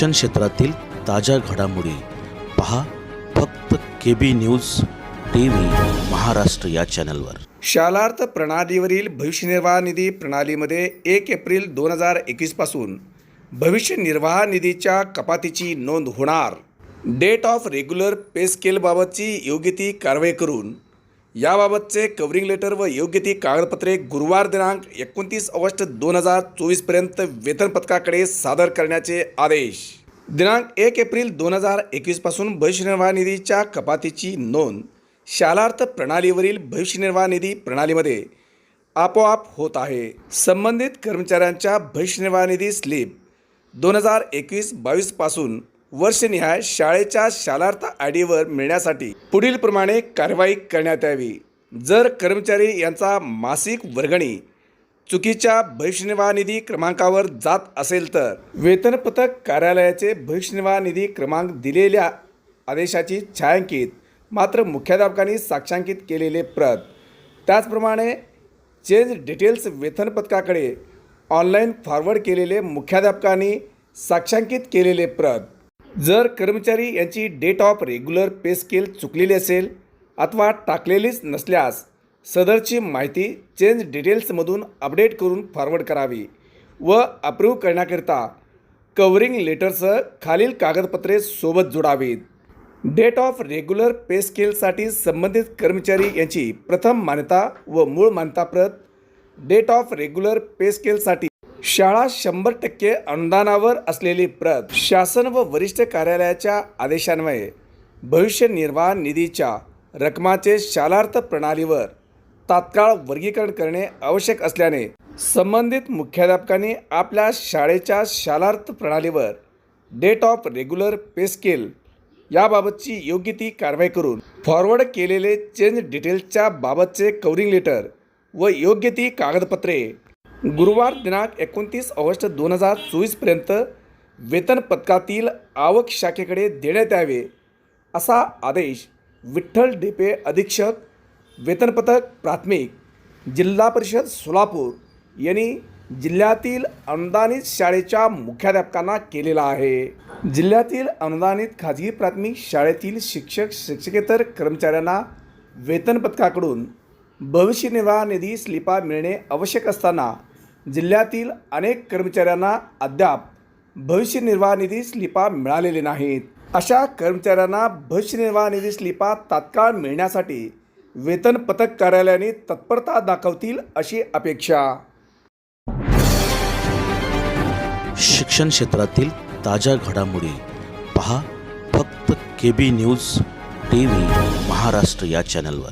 शिक्षण क्षेत्रातील ताज्या घडामोडी पहा फक्त K B news T V Maharashtra या चॅनलवर. शालार्थ प्रणालीवरील भविष्य निर्वाह निधी प्रणालीमध्ये एक एप्रिल दोन हजार एकवीसपासून भविष्य निर्वाह निधीच्या कपातीची नोंद होणार. डेट ऑफ रेग्युलर पे स्केलबाबतची योग्य ती कारवाई करून याबाबतचे कव्हरिंग लेटर व योग्य ती कागदपत्रे गुरुवार दिनांक एकोणतीस ऑगस्ट दोन हजार चोवीसपर्यंत वेतन पथकाकडे सादर करण्याचे आदेश. दिनांक एक एप्रिल दोन हजार एकवीसपासून भविष्य निर्वाह निधीच्या कपातीची नोंद शालार्थ प्रणालीवरील भविष्य निर्वाह निधी प्रणालीमध्ये आपोआप होत आहे. संबंधित कर्मचाऱ्यांच्या भविष्य निर्वाह निधी स्लिप दोन हजार एकवीस बावीसपासून वर्षनिहाय शाळेच्या शालार्थ आय डीवर मिळण्यासाठी पुढीलप्रमाणे कारवाई करण्यात यावी. जर कर्मचारी यांचा मासिक वर्गणी चुकीच्या भविष्यनिर्वाह निधी क्रमांकावर जात असेल तर वेतन पथक कार्यालयाचे भविष्यनिर्वाह निधी क्रमांक दिलेल्या आदेशाची छायांकित मात्र मुख्याध्यापकांनी साक्षांकित केलेले प्रत. त्याचप्रमाणे चेंज डिटेल्स वेतन पथकाकडे ऑनलाईन फॉरवर्ड केलेले मुख्याध्यापकांनी साक्षांकित केलेले प्रत. जर कर्मचारी यांची date of regular pay scale चुकलेली असेल अथवा टाकलेलीच नसल्यास सदरची माहिती चेंज डिटेल्समधून अपडेट करून फॉरवर्ड करावी व अप्रूव्ह करण्याकरिता कव्हरिंग लेटरसह खालील कागदपत्रे सोबत जोडावीत. डेट ऑफ रेग्युलर पे स्केलसाठी संबंधित कर्मचारी यांची प्रथम मान्यता व मूळ मान्यताप्रत डेट ऑफ रेग्युलर पे स्केलसाठी शाळा शंभर टक्के अनुदानावर असलेली प्रत शासन व वरिष्ठ कार्यालयाच्या आदेशान्वये भविष्य निर्वाह निधीच्या रकमाचे शालार्थ प्रणालीवर तात्काळ वर्गीकरण करणे आवश्यक असल्याने संबंधित मुख्याध्यापकांनी आपल्या शाळेच्या शालार्थ प्रणालीवर date of regular pay scale याबाबतची योग्य ती कारवाई करून फॉरवर्ड केलेले चेंज डिटेल्सच्या बाबतचे कवरिंग लेटर व योग्य ती कागदपत्रे गुरुवार दिनांक एकोणतीस ऑगस्ट दोन हजार चोवीसपर्यंत वेतन पथकातील आवक शाखेकडे देण्यात यावे असा आदेश विठ्ठल डेपे अधीक्षक वेतन पथक प्राथमिक जिल्हा परिषद सोलापूर यांनी जिल्ह्यातील अनुदानित शाळेच्या मुख्याध्यापकांना केलेला आहे. जिल्ह्यातील अनुदानित खाजगी प्राथमिक शाळेतील शिक्षक शिक्षकेतर कर्मचाऱ्यांना वेतन पथकाकडून भविष्य निर्वाह निधी स्लिपा मिळणे आवश्यक असताना जिल्ह्यातील अनेक कर्मचाऱ्यांना अद्याप भविष्य निर्वाह निधी स्लिपा मिळालेले नाहीत. अशा कर्मचाऱ्यांना भविष्य निर्वाह निधी स्लिपा तात्काळ मिळण्यासाठी वेतन पथक कार्यालयाने तत्परता दाखवतील अशी अपेक्षा. शिक्षण क्षेत्रातील ताज्या घडामोडी पहा फक्त K B news T V Maharashtra या चॅनलवर.